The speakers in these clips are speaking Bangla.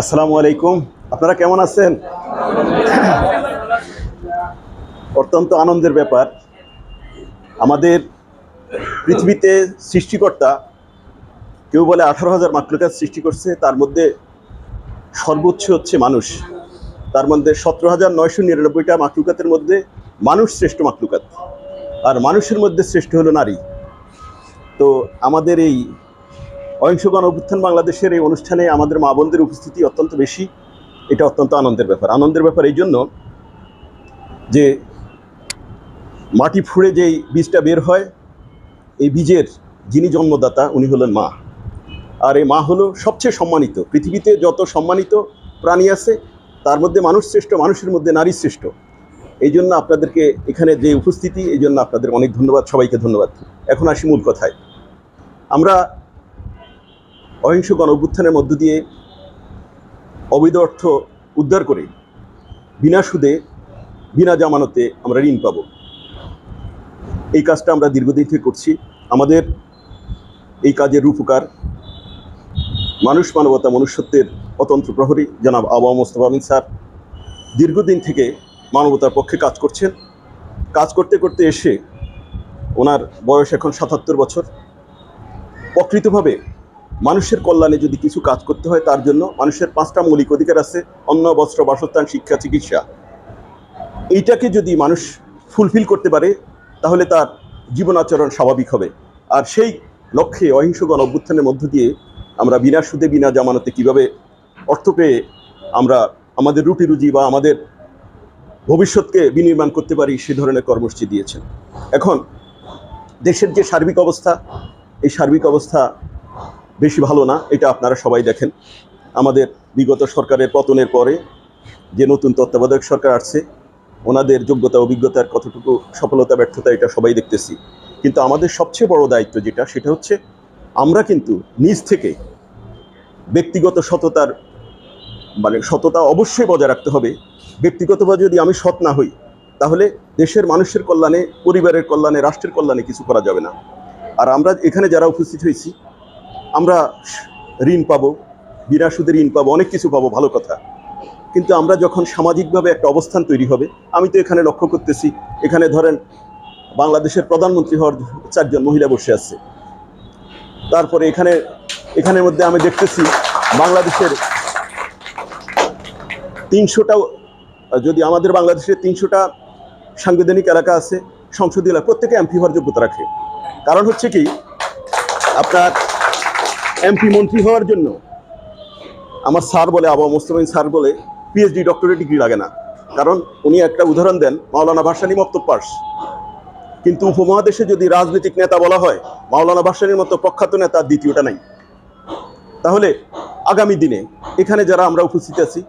আসসালামু আলাইকুম। আপনারা কেমন আছেন? অত্যন্ত আনন্দের ব্যাপার। আমাদের পৃথিবীতে সৃষ্টিকর্তা, কেউ বলে আঠারো হাজার মাকলুকাত সৃষ্টি করছে, তার মধ্যে সর্বোচ্চ হচ্ছে মানুষ। তার মধ্যে সতেরো হাজার নয়শো নিরানব্বইটা মাকলুকাতের মধ্যে মানুষ শ্রেষ্ঠ মাকলুকাত। আর মানুষের মধ্যে শ্রেষ্ঠ হলো নারী। তো আমাদের এই অহিংসগণ অভ্যুত্থান বাংলাদেশের এই অনুষ্ঠানে আমাদের মা বোনদের উপস্থিতি অত্যন্ত বেশি। এটা অত্যন্ত আনন্দের ব্যাপার। আনন্দের ব্যাপার এই জন্য যে মাটি ফুঁড়ে যেই বীজটা বের হয়, এই বীজের যিনি জন্মদাতা, উনি হলেন মা। আর এই মা হলো সবচেয়ে সম্মানিত। পৃথিবীতে যত সম্মানিত প্রাণী আছে, তার মধ্যে মানুষ শ্রেষ্ঠ, মানুষের মধ্যে নারী শ্রেষ্ঠ। এই জন্য আপনাদেরকে এখানে যে উপস্থিতি, এই জন্য আপনাদের অনেক ধন্যবাদ, সবাইকে ধন্যবাদ। এখন আসি মূল কথায়। আমরা অহিংস গণ অভ্যুত্থানের মধ্য দিয়ে অবৈধ অর্থ উদ্ধার করে বিনা সুদে, বিনা জামানতে আমরা ঋণ পাব। এই কাজটা আমরা দীর্ঘদিন থেকে করছি। আমাদের এই কাজের রূপকার মানুষ মানবতা মনুষ্যত্বের অতন্ত্র প্রহরী জনাব আবহাওয়া মোস্তফা আমিন স্যার দীর্ঘদিন থেকে মানবতার পক্ষে কাজ করছেন। কাজ করতে করতে এসে ওনার বয়স এখন সাতাত্তর বছর। প্রকৃতভাবে মানুষের কল্যাণে যদি কিছু কাজ করতে হয়, তার জন্য মানুষের পাঁচটা মৌলিক অধিকার আছে, অন্ন, বস্ত্র, বাসস্থান, শিক্ষা, চিকিৎসা। এইটাকে যদি মানুষ ফুলফিল করতে পারে, তাহলে তার জীবন আচরণ স্বাভাবিক হবে। আর সেই লক্ষ্যে অহিংস গণ অভ্যুত্থানের মধ্য দিয়ে আমরা বিনা সুদে, বিনা জামানতে কীভাবে অর্থ পেয়ে আমরা আমাদের রুটি রুজি বা আমাদের ভবিষ্যৎকে বিনির্মাণ করতে পারি, সে ধরনের কর্মসূচি দিয়েছেন। এখন দেশের যে সার্বিক অবস্থা, এই সার্বিক অবস্থা বেশি ভালো না, এটা আপনারা সবাই দেখেন। আমাদের বিগত সরকারের পতনের পরে যে নতুন তত্ত্বাবধায়ক সরকার আসছে, ওনাদের যোগ্যতা, অভিজ্ঞতার কতটুকু সফলতা, ব্যর্থতা, এটা সবাই দেখতেছি। কিন্তু আমাদের সবচেয়ে বড় দায়িত্ব যেটা, সেটা হচ্ছে আমরা কিন্তু নিজ থেকে ব্যক্তিগত সততার মানে সততা অবশ্যই বজায় রাখতে হবে। ব্যক্তিগতভাবে যদি আমি সৎ না হই, তাহলে দেশের মানুষের কল্যাণে, পরিবারের কল্যাণে, রাষ্ট্রের কল্যাণে কিছু করা যাবে না। আর আমরা এখানে যারা উপস্থিত হয়েছি আমরা ঋণ পাবো, বিনা সুদে ঋণ পাবো, অনেক কিছু পাবো, ভালো কথা। কিন্তু আমরা যখন সামাজিকভাবে একটা অবস্থান তৈরি হবে, আমি তো এখানে লক্ষ্য করতেছি, এখানে ধরেন বাংলাদেশের প্রধানমন্ত্রী হওয়ার চারজন মহিলা বসে আছে। তারপরে এখানে, এখানের মধ্যে আমি দেখতেছি বাংলাদেশের তিনশোটা, যদি আমাদের বাংলাদেশের তিনশোটা সাংবিধানিক এলাকা আছে, সংসদীয় এলাকা, প্রত্যেকে এমপি হওয়ার যোগ্যতা রাখে। কারণ হচ্ছে কি, আপনার এমপি মন্ত্রী হওয়ার জন্য আমার স্যার বলে, আবু মোস্তফিন স্যার বলে পিএইচডি ডক্টরেট ডিগ্রি লাগে না। কারণ উনি একটা উদাহরণ দেন, মাওলানা ভাসানি মক্তব পাস কিন্তু উপমহাদেশে যদি রাজনৈতিক নেতা বলা হয়, মাওলানা ভাসানির মতো প্রখ্যাত নেতা দ্বিতীয়টা নাই। তাহলে আগামী দিনে এখানে যারা আমরা উপস্থিত আছি,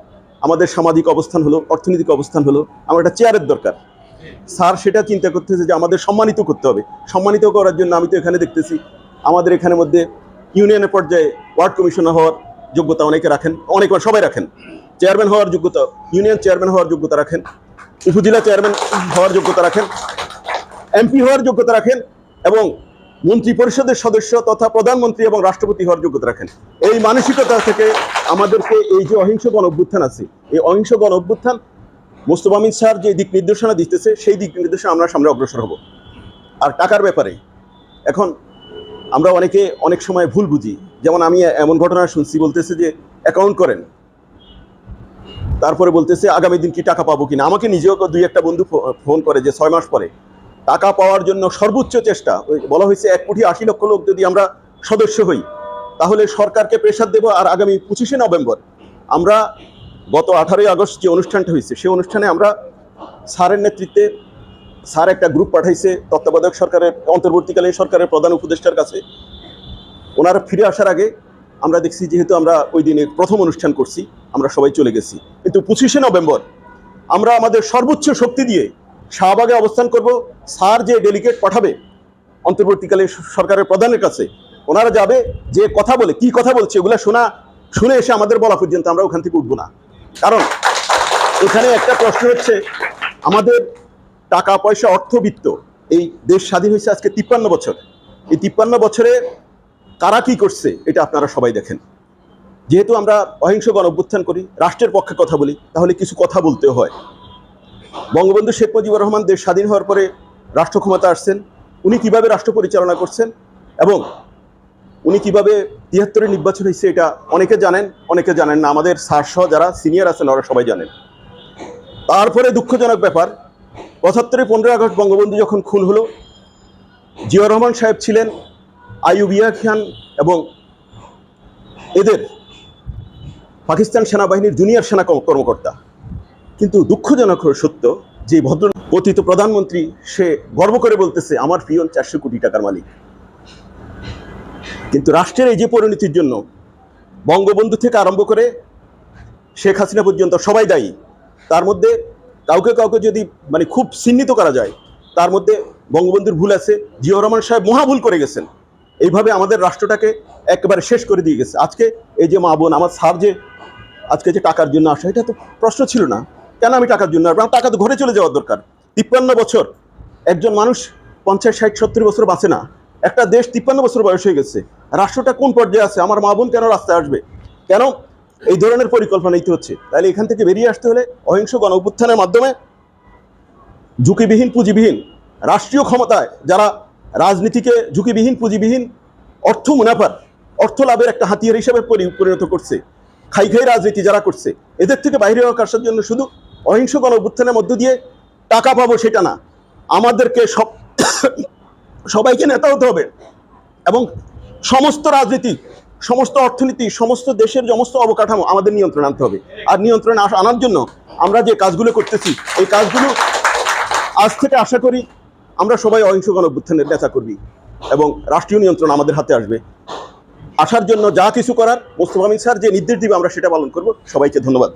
আমাদের সামাজিক অবস্থান হলো, অর্থনৈতিক অবস্থান হলো, আমার একটা চেয়ারের দরকার। স্যার সেটা চিন্তা করতেছে যে আমাদের সম্মানিত করতে হবে। সম্মানিত করার জন্য আমি তো এখানে দেখতেছি, আমাদের এখানের মধ্যে ইউনিয়নের পর্যায়ে ওয়ার্ড কমিশনার হওয়ার যোগ্যতা অনেকে রাখেন, অনেক সবাই রাখেন। চেয়ারম্যান হওয়ার যোগ্যতা, ইউনিয়ন চেয়ারম্যান হওয়ার যোগ্যতা রাখেন, উপজেলা চেয়ারম্যান হওয়ার যোগ্যতা রাখেন, এমপি হওয়ার যোগ্যতা রাখেন এবং মন্ত্রী পরিষদের সদস্য তথা প্রধানমন্ত্রী এবং রাষ্ট্রপতি হওয়ার যোগ্যতা রাখেন। এই মানসিকতা থেকে আমাদেরকে এই যে অহিংস গণ অভ্যুত্থান আছে, এই অহিংস গণ অভ্যুত্থান, মোস্তফা আমিন স্যার যে দিক নির্দেশনা দিতেছে, সেই দিক নির্দেশনা আমরা সামনে অগ্রসর হব। আর টাকার ব্যাপারে, এখন আমরা অনেকে অনেক সময় ভুল বুঝি। যেমন আমি এমন ঘটনা শুনছি, বলতেছে যে অ্যাকাউন্ট করেন। তারপরে বলতেছে, আগামী দিন কি টাকা পাবো কিনা? আমাকে নিজেও দুই একটা বন্ধু ফোন করে যে ছয় মাস পরে, টাকা পাওয়ার জন্য সর্বোচ্চ চেষ্টা। বলা হয়েছে, এক কোটি আশি লক্ষ লোক যদি আমরা সদস্য হই, তাহলে সরকারকে প্রেশার দেব আর আগামী পঁচিশে নভেম্বর। আমরা গত আঠারোই আগস্ট যে অনুষ্ঠানটা হয়েছে, সেই অনুষ্ঠানে আমরা স্যারের নেতৃত্বে স্যার একটা গ্রুপ পাঠাইছে তত্ত্বাবধায়ক সরকারের, অন্তর্বর্তীকালীন সরকারের প্রধান উপদেষ্টার কাছে। ওনারা ফিরে আসার আগে আমরা দেখছি যেহেতু আমরা ওই দিনে প্রথম অনুষ্ঠান করছি, আমরা সবাই চলে গেছি। কিন্তু পঁচিশে নভেম্বর আমরা আমাদের সর্বোচ্চ শক্তি দিয়ে শাহবাগে অবস্থান করব। স্যার যে ডেলিগেট পাঠাবে অন্তর্বর্তীকালীন সরকারের প্রধানের কাছে, ওনারা যাবে যে কথা বলে, কি কথা বলছে, ওগুলো শোনা, শুনে এসে আমাদের বলা পর্যন্ত আমরা ওখান থেকে উঠবো না। কারণ এখানে একটা প্রশ্ন হচ্ছে, আমাদের টাকা, পয়সা, অর্থবিত্ত। এই দেশ স্বাধীন হয়েছে আজকে তিপ্পান্ন বছর। এই তিপ্পান্ন বছরে কারা কি করছে, এটা আপনারা সবাই দেখেন। যেহেতু আমরা অহিংস গণ অভ্যুত্থান করি, রাষ্ট্রের পক্ষে কথা বলি, তাহলে কিছু কথা বলতে হয়। বঙ্গবন্ধু শেখ মুজিবুর রহমান দেশ স্বাধীন হওয়ার পরে রাষ্ট্র ক্ষমতা আসছেন, উনি কীভাবে রাষ্ট্র পরিচালনা করছেন এবং উনি কীভাবে তিয়াত্তরের নির্বাচন হয়েছে, এটা অনেকে জানেন অনেকে জানেন না। আমাদের স্যারসহ যারা সিনিয়র আছেন, ওরা সবাই জানেন। তারপরে দুঃখজনক ব্যাপার পঁচাত্তরে পনেরোই আগস্ট বঙ্গবন্ধু যখন খুন হলো, জিয়া রহমান সাহেব ছিলেন আইয়ুবিয়া খান এবং এদের পাকিস্তান সেনাবাহিনীর জুনিয়র সেনা কর্মকর্তা। কিন্তু দুঃখজনক সত্য যে ভদ্র পতিত প্রধানমন্ত্রী, সে গর্ব করে বলতেছে, আমার পিয়ন চারশো কোটি টাকার মালিক। কিন্তু রাষ্ট্রের এই যে পরিণতির জন্য বঙ্গবন্ধু থেকে আরম্ভ করে শেখ হাসিনা পর্যন্ত সবাই দায়ী। তার মধ্যে কাউকে কাউকে যদি মানে খুব চিহ্নিত করা যায়, তার মধ্যে বঙ্গবন্ধুর ভুল আছে, জিয়াউর রহমান সাহেব মহা ভুল করে গেছেন। এইভাবে আমাদের রাষ্ট্রটাকে একেবারে শেষ করে দিয়ে গেছে। আজকে এই যে মা বোন, আমার স্যার যে আজকে যে টাকার জন্য আসা, এটা তো প্রশ্ন ছিল না। কেন আমি টাকার জন্য আসব? টাকা তো ঘরে চলে যাওয়ার দরকার। তিপ্পান্ন বছর, একজন মানুষ পঞ্চাশ, ষাট, সত্তর বছর বাঁচে না। একটা দেশ তিপ্পান্ন বছর বয়স হয়ে গেছে। রাষ্ট্রটা কোন পর্যায়ে আছে? আমার মা বোন কেন রাস্তায় আসবে? কেন এই ধরনের পরিকল্পনা নিতে হচ্ছে। তাহলে এখান থেকে বেরিয়ে আসতে হলে অহিংস গণ অভ্যুত্থানের মাধ্যমে ঝুঁকিবিহীন, পুঁজিবিহীন, রাষ্ট্রীয় ক্ষমতায় যারা রাজনীতিকে ঝুঁকিবিহীন, পুঁজিবিহীন, অর্থ মুনাফার, অর্থ লাভের একটা হাতিয়ার হিসেবে পরি- পরিণত করছে খাই খাই রাজনীতি যারা করছে, এদের থেকে বাইরে হওয়ার আসার জন্য শুধু অহিংস গণ অভ্যুত্থানের মধ্য দিয়ে টাকা পাবো সেটা না। আমাদেরকে সব, সবাইকে নেতা হতে হবে এবং সমস্ত রাজনীতি সমস্ত অর্থনীতি, সমস্ত দেশের সমস্ত অবকাঠামো আমাদের নিয়ন্ত্রণ আনতে হবে। আর নিয়ন্ত্রণে আনার জন্য আমরা যে কাজগুলো করতেছি, এই কাজগুলো আজ থেকে আশা করি আমরা সবাই অহিংস গণভ্যুত্থানের নেতা করবি এবং রাষ্ট্রীয় নিয়ন্ত্রণ আমাদের হাতে আসবে। আসার জন্য যা কিছু করার, মোস্তফা স্যার যে নির্দেশ দিবে আমরা সেটা পালন করব। সবাইকে ধন্যবাদ।